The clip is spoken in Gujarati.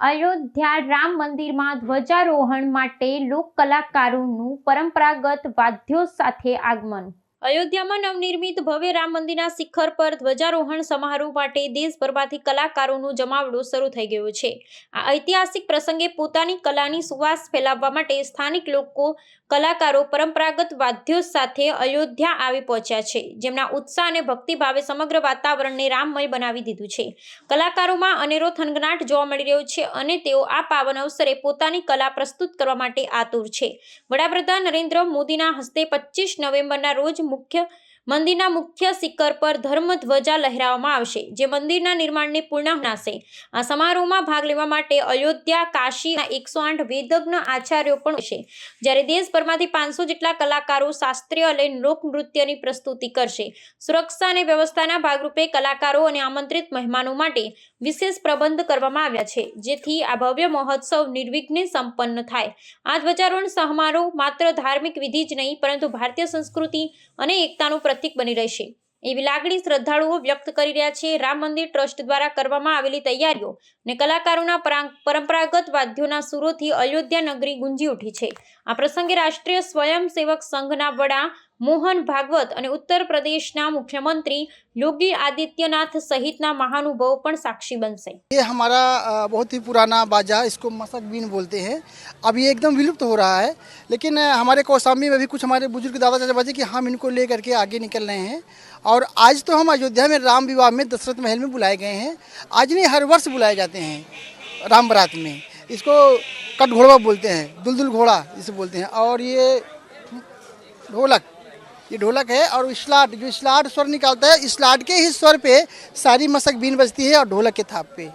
અયોધ્યા રામ મંદિરમાં ધ્વજારોહણ માટે લોક કલાકારોનું પરંપરાગત વાદ્યો સાથે આગમન. અયોધ્યામાં નવનિર્મિત ભવ્ય રામ મંદિરના શિખર પર ધ્વજારોહણ સમારોહ માટે દેશભરમાંથી કલાકારોનું જમાવડો શરૂ થઈ ગયો છે. આ ઐતિહાસિક પ્રસંગે પોતાની કલાની સુવાસ ફેલાવવા માટે સ્થાનિક લોકો કલાકારો પરંપરાગત વાદ્યો સાથે અયોધ્યા આવી પહોંચ્યા છે, જેમના ઉત્સાહ અને ભક્તિભાવે સમગ્ર વાતાવરણને રામમય બનાવી દીધું છે. કલાકારોમાં અનેરો થનગનાટ જોવા મળી રહ્યો છે અને તેઓ આ પાવન અવસરે પોતાની કલા પ્રસ્તુત કરવા માટે આતુર છે. વડાપ્રધાન નરેન્દ્ર મોદીના હસ્તે પચીસ નવેમ્બરના રોજ મુખ્ય મંદિરના મુખ્ય શિખર પર ધર્મ ધ્વજા લહેરાવવામાં આવશે, જે મંદિરના નિર્માણને પૂર્ણ આ સમારોહમાં ભાગ લેવા માટે અયોધ્યા, કાશીના એકસો આઠ વેદજ્ઞ આચાર્યો પણ છે જ્યારે દેશભરમાંથી પાંચસો જેટલા કલાકારો શાસ્ત્રીય અને લોકનૃત્યની પ્રસ્તુતિ કરશે. સુરક્ષા અને વ્યવસ્થાના ભાગરૂપે કલાકારો અને આમંત્રિત મહેમાનો માટે વિશેષ પ્રબંધ કરવામાં આવ્યા છે, જેથી આ ભવ્ય મહોત્સવ નિર્વિઘ્ને સંપન્ન થાય. આ ધ્વજારોહણ સમારોહ માત્ર ધાર્મિક વિધિ જ નહીં, પરંતુ ભારતીય સંસ્કૃતિ અને એકતાનું બની રહેશે. એવી લાગણી શ્રદ્ધાળુઓ વ્યક્ત કરી રહ્યા છે. રામ મંદિર ટ્રસ્ટ દ્વારા કરવામાં આવેલી તૈયારીઓ અને કલાકારોના પરાં- પરંપરાગત વાદ્યોના સુરોથી અયોધ્યા નગરી ગુંજી ઉઠી છે. આ પ્રસંગે રાષ્ટ્રીય સ્વયંસેવક સંઘના વડા મોહન ભાગવત અને ઉત્તર પ્રદેશના મુખ્યમંત્રી યોગી આદિત્યનાથ સહિતના મહાનુભાવો પણ સાક્ષી બનશે ये हमारा अ, बहुत ही पुराना बाजा इसको मसक बीन बोलते हैं अब ये एकदम विलुप्त हो रहा है लेकिन अ, हमारे कौशाम्बी में भी कुछ हमारे बुजुर्ग दादा चाचा बाजी कि हम इनको ले करके आगे निकल रहे हैं और आज तो हम अयोध्या में राम विवाह में दशरथ महल में बुलाए गए हैं आज नहीं हर वर्ष बुलाए जाते हैं राम बारात में इसको कट घोड़वा बोलते हैं दुलदुल घोड़ा इसे बोलते हैं और ये ढोलक ये ढोलक है और स्लाट जो स्लाट स्वर निकालता है स्लाट के ही स्वर पे सारी मसक बीन बजती है और ढोलक के थाप पे